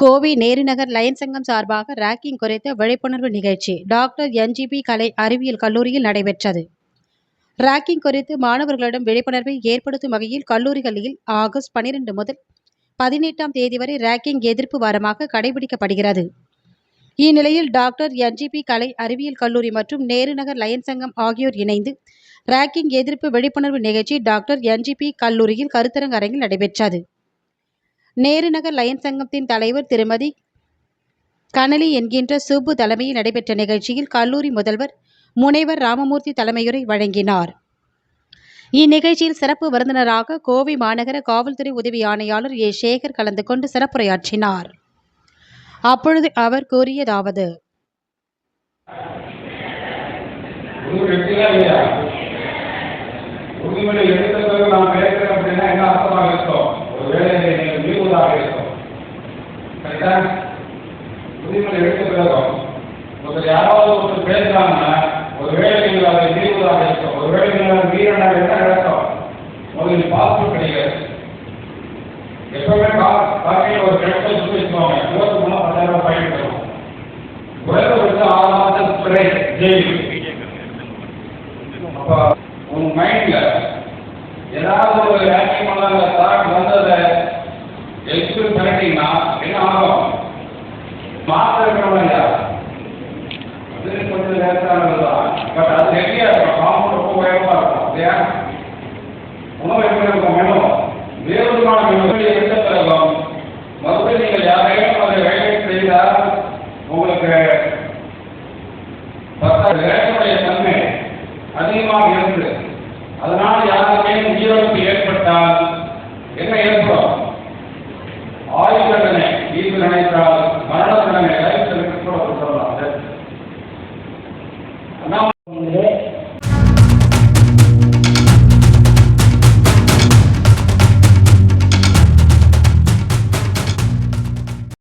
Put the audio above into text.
Kovai Nehru Nagar line சங்கம் சார்பாக rocking குறித்த விழிப்புணர்வு நிகழ்ச்சி டாக்டர் என்ஜிபி கலை அறிவியல் கல்லூரியில் நடைபெற்றது. ராக்கிங் குறித்து மாணவர்களிடம் விழிப்புணர்வை ஏற்படுத்தும் வகையில் கல்லூரிகளில் ஆகஸ்ட் பனிரெண்டு முதல் பதினெட்டாம் தேதி வரை ராக்கிங் எதிர்ப்பு வாரமாக கடைபிடிக்கப்படுகிறது. இந்நிலையில் டாக்டர் என்ஜிபி கலை அறிவியல் கல்லூரி மற்றும் நேருநகர் லயன் சங்கம் ஆகியோர் இணைந்து ராக்கிங் எதிர்ப்பு விழிப்புணர்வு நிகழ்ச்சி டாக்டர் என்ஜிபி கல்லூரியில் கருத்தரங்கரங்கில் நடைபெற்றது. நேருநகர் லயன் சங்கத்தின் தலைவர் திருமதி கனலி என்கின்ற சுப்பு தலைமையில் நடைபெற்ற நிகழ்ச்சியில் கல்லூரி முதல்வர் முனைவர் ராமமூர்த்தி தலைமையுரை வழங்கினார். இந்நிகழ்ச்சியில் சிறப்பு விருந்தினராக கோவை மாநகர காவல்துறை உதவி ஆணையாளர் ஏ. சேகர் கலந்து கொண்டு சிறப்புரையாற்றினார். அப்பொழுது அவர் கூறியதாவது. உறுதி எடுத்தீங்களா நாம் பேசுகிறோம் அப்படின்னா என்ன அர்த்தமாக இருக்கோம்? நீங்கள் இருக்கும் கரெக்டா உறுதிமொழி எடுத்த பிறகும் ஒருத்தர் யாராவது ஒருத்தர் பேசுறாங்கன்னா ஒருவேளை நீங்கள் அதை இருக்கும். ஒருவேளை நீங்கள் அதை மீறினாக என்ன நடக்கும்? முதலில் பாஸ்போர்ட் கிடையாது. எப்பவுமே பாக்கையில் ஒரு கெடுத்தல் சொல்லி வச்சுக்கோங்க. இருபத்தி மூணு பத்தாயிரம் ரூபாய் ஃபைன் குறைந்த குறைந்தபட்சம் ஆறு மாதம் துறை ஜெயில் அப்போ உங்க மைண்ட்ல ஏதாவது ஒரு ஆக்டிங் மாற்ற இருக்கிறவங்க இல்லையா அது கொஞ்சம் தான் பட் அது ஹெவியா இருக்கும் காம்பவுண்ட் ரொம்ப உயரமா இருக்கும். இல்லையா? உணவு எப்படி இருக்கும்? மெனு. வேறு விதமான மெனு பிறகும் மறுபடியும் நீங்கள் யாரையும் அதை வேலை செய்தால் உங்களுக்கு பத்தாவது ரேஷனுடைய தன்மை அதிகமாக இருந்து. அதனால் யாரும்